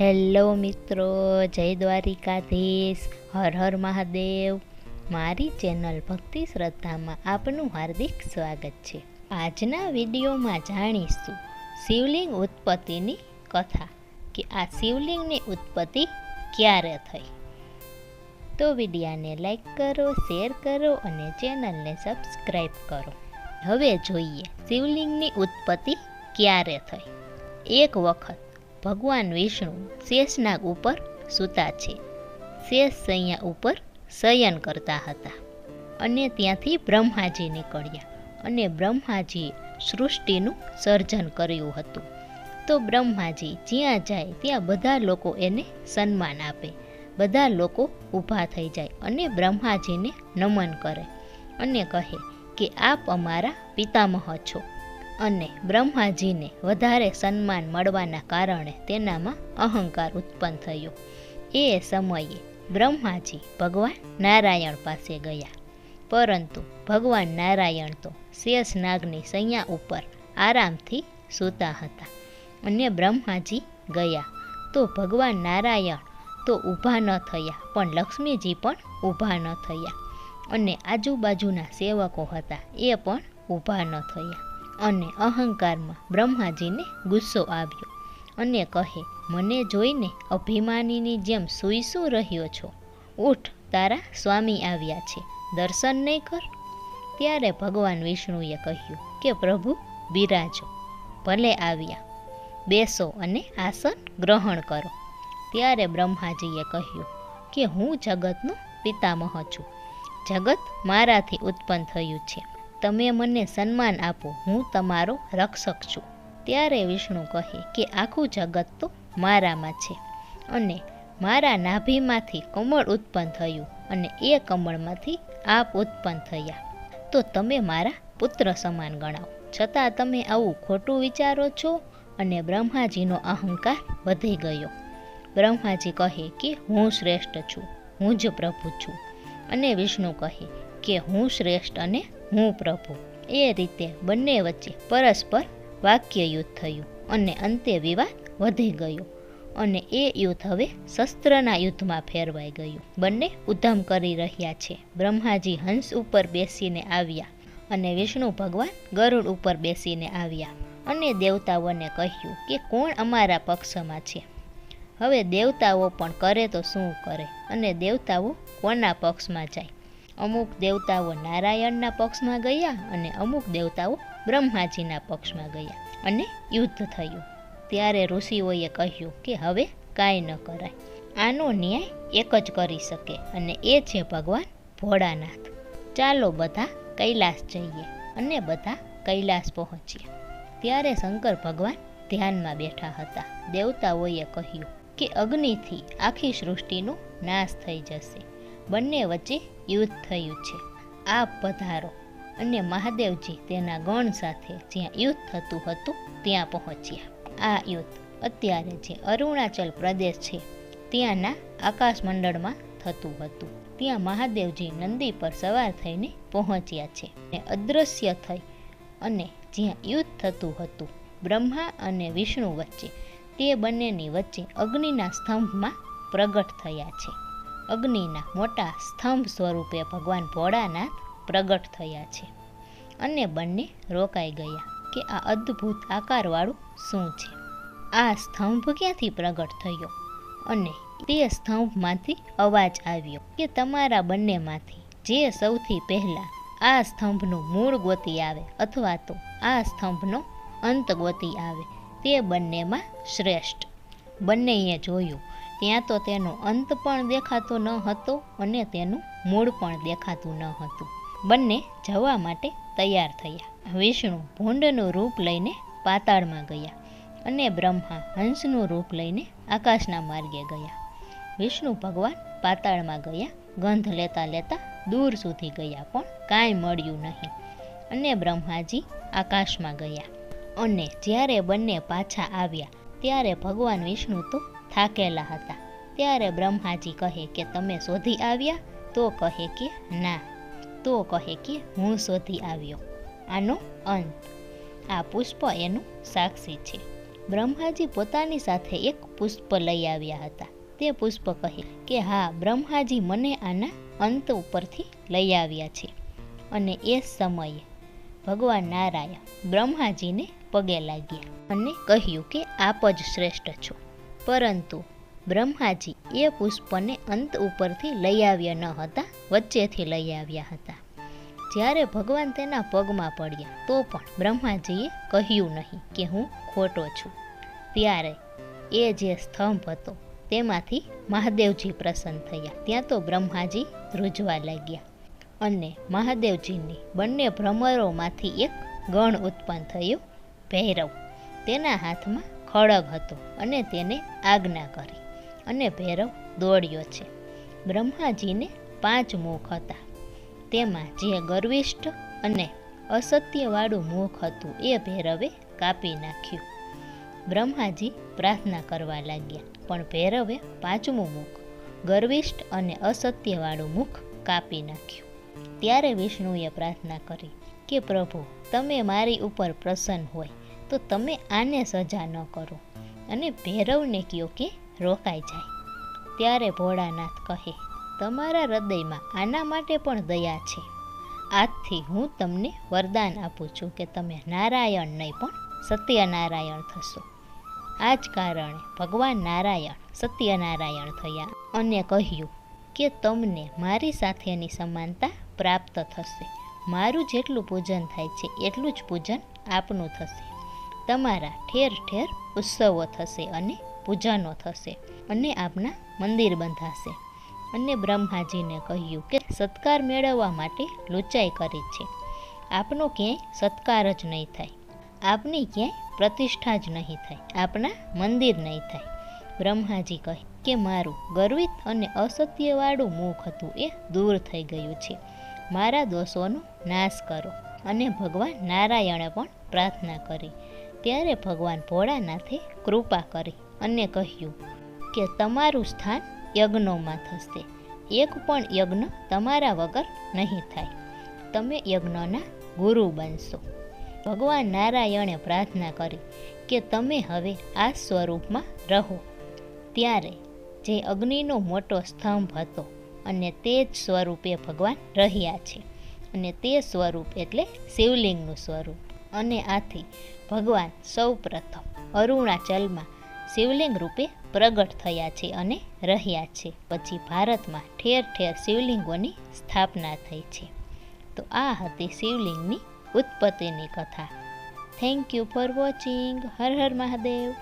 Hello મિત્રો, જય દ્વારિકાધીશ, હર હર મહાદેવ. મારી ચેનલ ભક્તિ શ્રદ્ધામાં આપનું હાર્દિક સ્વાગત છે. આજના વિડીયોમાં જાણીશું શિવલિંગ ઉત્પત્તિની કથા, કે આ શિવલિંગની ઉત્પત્તિ ક્યારે થઈ? તો વિડીયાને લાઈક કરો, શેર કરો અને ચેનલને સબસ્ક્રાઈબ કરો. હવે જોઈએ શિવલિંગની ઉત્પત્તિ ક્યારે થઈ? એક વખત ભગવાન વિષ્ણુ શેષનાગ ઉપર સૂતા છે. શેષ સૈયા ઉપર શયન કરતા હતા. અને ત્યાંથી બ્રહ્માજી નીકળ્યા અને બ્રહ્માજીએ સૃષ્ટિનું સર્જન કર્યું હતું. તો બ્રહ્માજી જ્યાં જાય ત્યાં બધા લોકો એને સન્માન આપે. બધા લોકો ઊભા થઈ જાય અને બ્રહ્માજીને નમન કરે અને કહે કે, આપ અમારા પિતામહ છો. અને બ્રહ્માજીને વધારે સન્માન મળવાના કારણે તેનામાં અહંકાર ઉત્પન્ન થયો. એ સમયે બ્રહ્માજી ભગવાન નારાયણ પાસે ગયા. પરંતુ ભગવાન નારાયણ તો શેષ નાગની સૈયા ઉપર આરામથી સૂતા હતા અને બ્રહ્માજી ગયા. તો ભગવાન નારાયણ તો ઊભા ન થયા, પણ લક્ષ્મીજી પણ ઊભા ન થયા અને આજુબાજુના સેવકો હતા એ પણ ઊભા ન થયા. અને અહંકારમાં બ્રહ્માજીને ગુસ્સો આવ્યો. અને કહે, મને જોઈને અભિમાનીની જેમ સૂઈ શું રહ્યો છો? ઉઠ, તારા સ્વામી આવ્યા છે. દર્શન નહીં કર. ત્યારે ભગવાન વિષ્ણુએ કહ્યું કે, પ્રભુ, બિરાજો. ભલે આવ્યા. બેસો અને આસન ગ્રહણ કરો. ત્યારે બ્રહ્માજીએ કહ્યું કે, હું જગતનો પિતામહ છું. જગત મારાથી ઉત્પન્ન થયું છે. તમે મને સન્માન આપો, હું તમારો રક્ષક છું. ત્યારે વિષ્ણુ કહે કે આખું જગત તો મારામાં છે અને મારા નાભીમાંથી કમળ ઉત્પન્ન થયું અને એ કમળમાંથી આપ ઉત્પન્ન થયા. તો તમે મારા પુત્ર સમાન ગણાવો છતાં તમે આવું ખોટું વિચારો છો અને બ્રહ્માજીનો અહંકાર વધી ગયો. બ્રહ્માજી કહે કે હું શ્રેષ્ઠ છું, હું જ પ્રભુ છું. અને વિષ્ણુ કહે કે હું શ્રેષ્ઠ અને હું પ્રભુ. એ રીતે બંને વચ્ચે પરસ્પર વાક્ય યુદ્ધ થયું અને અંતે વિવાદ વધી ગયો અને એ યુદ્ધ હવે શસ્ત્રના યુદ્ધમાં ફેરવાઈ ગયું. બંને ઉધમ કરી રહ્યા છે. બ્રહ્માજી હંસ ઉપર બેસીને આવ્યા અને વિષ્ણુ ભગવાન ગરુડ ઉપર બેસીને આવ્યા અને દેવતાઓને કહ્યું કે કોણ અમારા પક્ષમાં છે? હવે દેવતાઓ પણ કરે તો શું કરે? અને દેવતાઓ કોના પક્ષમાં જાય? અમુક દેવતાઓ નારાયણના પક્ષમાં ગયા અને અમુક દેવતાઓ બ્રહ્માજીના પક્ષમાં ગયા અને યુદ્ધ થયું. ત્યારે ઋષિઓએ કહ્યું કે હવે કાંઈ ન કરાય. આનો ન્યાય એક જ કરી શકે અને એ છે ભગવાન ભોળાનાથ. ચાલો બધા કૈલાસ જઈએ અને બધા કૈલાસ પહોંચ્યા ત્યારે શંકર ભગવાન ધ્યાનમાં બેઠા હતા. દેવતાઓએ કહ્યું કે અગ્નિથી આખી સૃષ્ટિનો નાશ થઈ જશે. બંને વચ્ચે યુદ્ધ થયું છે. આ પધારો અને મહાદેવજી તેના ગણ સાથે જ્યાં યુદ્ધ થતું હતું ત્યાં પહોંચ્યા. આ યુદ્ધ અત્યારે જે અરુણાચલ પ્રદેશ છે ત્યાંના આકાશ મંડળમાં થતું હતું. ત્યાં મહાદેવજી નંદી પર સવાર થઈને પહોંચ્યા છે. અને અદૃશ્ય થઈ અને જ્યાં યુદ્ધ થતું હતું, બ્રહ્મા અને વિષ્ણુ વચ્ચે, તે બંનેની વચ્ચે અગ્નિના સ્તંભમાં પ્રગટ થયા છે. અગ્નિના મોટા સ્તંભ સ્વરૂપે ભગવાન ભોળાનાથ પ્રગટ થયા છે અને બંને રોકાઈ ગયા કે આ અદ્ભુત આકારવાળું શું છે? આ સ્તંભ ક્યાંથી પ્રગટ થયો અને તે સ્તંભમાંથી અવાજ આવ્યો કે તમારા બંનેમાંથી જે સૌથી પહેલાં આ સ્તંભનું મૂળ ગોતી આવે અથવા તો આ સ્તંભનો અંત ગોતી આવે તે બંનેમાં શ્રેષ્ઠ. બંનેએ જોયું ત્યાં તો તેનો અંત પણ દેખાતો ન હતો અને તેનું મૂળ પણ દેખાતું ન હતું. બંને જવા માટે તૈયાર થયા. વિષ્ણુ ભૂંડનું રૂપ લઈને પાતાળમાં ગયા અને બ્રહ્મા હંસનું રૂપ લઈને આકાશના માર્ગે ગયા. વિષ્ણુ ભગવાન પાતાળમાં ગયા, ગંધ લેતા લેતા દૂર સુધી ગયા પણ કાંઈ મળ્યું નહીં અને બ્રહ્માજી આકાશમાં ગયા. અને જ્યારે બંને પાછા આવ્યા, ત્યારે ભગવાન વિષ્ણુ તો થાકેલા હતા. ત્યારે બ્રહ્માજી કહે કે, તમે શોધી આવ્યા? તો કહે કે, ના. તો કહે કે, હું શોધી આવ્યો. આનો અંત. આ પુષ્પ એનું સાક્ષી છે. બ્રહ્માજી પોતાની સાથે એક પુષ્પ લઈ આવ્યા હતા. તે પુષ્પ કહે કે, હા, બ્રહ્માજી મને આના અંત ઉપરથી લઈ આવ્યા છે. અને એ સમયે ભગવાન નારાયણ બ્રહ્માજીને પગે લાગ્યા અને કહ્યું કે, આપ જ શ્રેષ્ઠ છો. પરંતુ બ્રહ્માજી એ પુષ્પને અંત ઉપરથી લઈ આવ્યા ન હતા, વચ્ચેથી લઈ આવ્યા હતા. જ્યારે ભગવાન તેના પગમાં પડ્યા, તો પણ બ્રહ્માજીએ કહ્યું નહીં કે હું ખોટો છું. ત્યારે એ જે સ્તંભ હતો, તેમાંથી મહાદેવજી પ્રસન્ન થયા. ત્યાં તો બ્રહ્માજી ધ્રુજવા લાગ્યા અને મહાદેવજીની બંને ભ્રમરોમાંથી એક ગણ ઉત્પન્ન થયું, ભૈરવ. તેના હાથમાં ખડગ હતો અને તેને આજ્ઞા કરી અને ભૈરવ દોડ્યો છે. બ્રહ્માજીને પાંચ મુખ હતા. તેમાં જે ગર્વિષ્ઠ અને અસત્યવાળું મુખ હતું એ ભૈરવે કાપી નાખ્યું. બ્રહ્માજી પ્રાર્થના કરવા લાગ્યા, પણ ભૈરવે પાંચમું મુખ, ગર્વિષ્ઠ અને અસત્યવાળું મુખ કાપી નાખ્યું. ત્યારે વિષ્ણુએ પ્રાર્થના કરી કે પ્રભુ, તમે મારી ઉપર પ્રસન્ન હોય તો તમે આને સજા ન કરો. અને ભૈરવને કહ્યો કે રોકાઈ જાય. ત્યારે ભોળાનાથ કહે, તમારા હૃદયમાં આના માટે પણ દયા છે. આજથી હું તમને વરદાન આપું છું કે તમે નારાયણ નહીં પણ સત્યનારાયણ થશો. આ જ કારણે ભગવાન નારાયણ સત્યનારાયણ થયા અને કહ્યું કે તમને મારી સાથેની સમાનતા પ્રાપ્ત થશે. મારું જેટલું પૂજન થાય છે, એટલું જ પૂજન આપનું થશે. તમારા ઠેર ઠેર ઉત્સવો થશે અને પૂજાનો થશે અને આપના મંદિર બંધાશે. અને બ્રહ્માજીને કહ્યું કે સત્કાર મેળવવા માટે લુચાઈ કરી છે. આપનો ક્યાંય સત્કાર જ નહીં થાય. આપની ક્યાંય પ્રતિષ્ઠા જ નહીં થાય. આપના મંદિર નહીં થાય. બ્રહ્માજી કહે કે મારું ગર્વિત અને અસત્યવાળું મુખ હતું એ દૂર થઈ ગયું છે. મારા દોષોનો નાશ કરો. અને ભગવાન નારાયણે પણ પ્રાર્થના કરી. ત્યારે ભગવાન ભોળાનાથે કૃપા કરી અને કહ્યું કે તમારું સ્થાન યજ્ઞોમાં થશે. એક પણ યજ્ઞ તમારા વગર નહીં થાય. તમે યજ્ઞના ગુરુ બનશો. ભગવાન નારાયણે પ્રાર્થના કરી કે તમે હવે આ સ્વરૂપમાં રહો. ત્યારે જે અગ્નિનો મોટો સ્તંભ હતો અને તે જ સ્વરૂપે ભગવાન રહ્યા છે. અને તે સ્વરૂપ એટલે શિવલિંગનું સ્વરૂપ. અને આથી ભગવાન સૌ પ્રથમ અરુણાચલમાં શિવલિંગ રૂપે પ્રગટ થયા છે અને રહ્યા છે. પછી ભારતમાં ઠેર ઠેર શિવલિંગોની સ્થાપના થઈ છે. તો આ હતી શિવલિંગની ઉત્પત્તિની કથા. Thank you for watching Har Har Mahadev.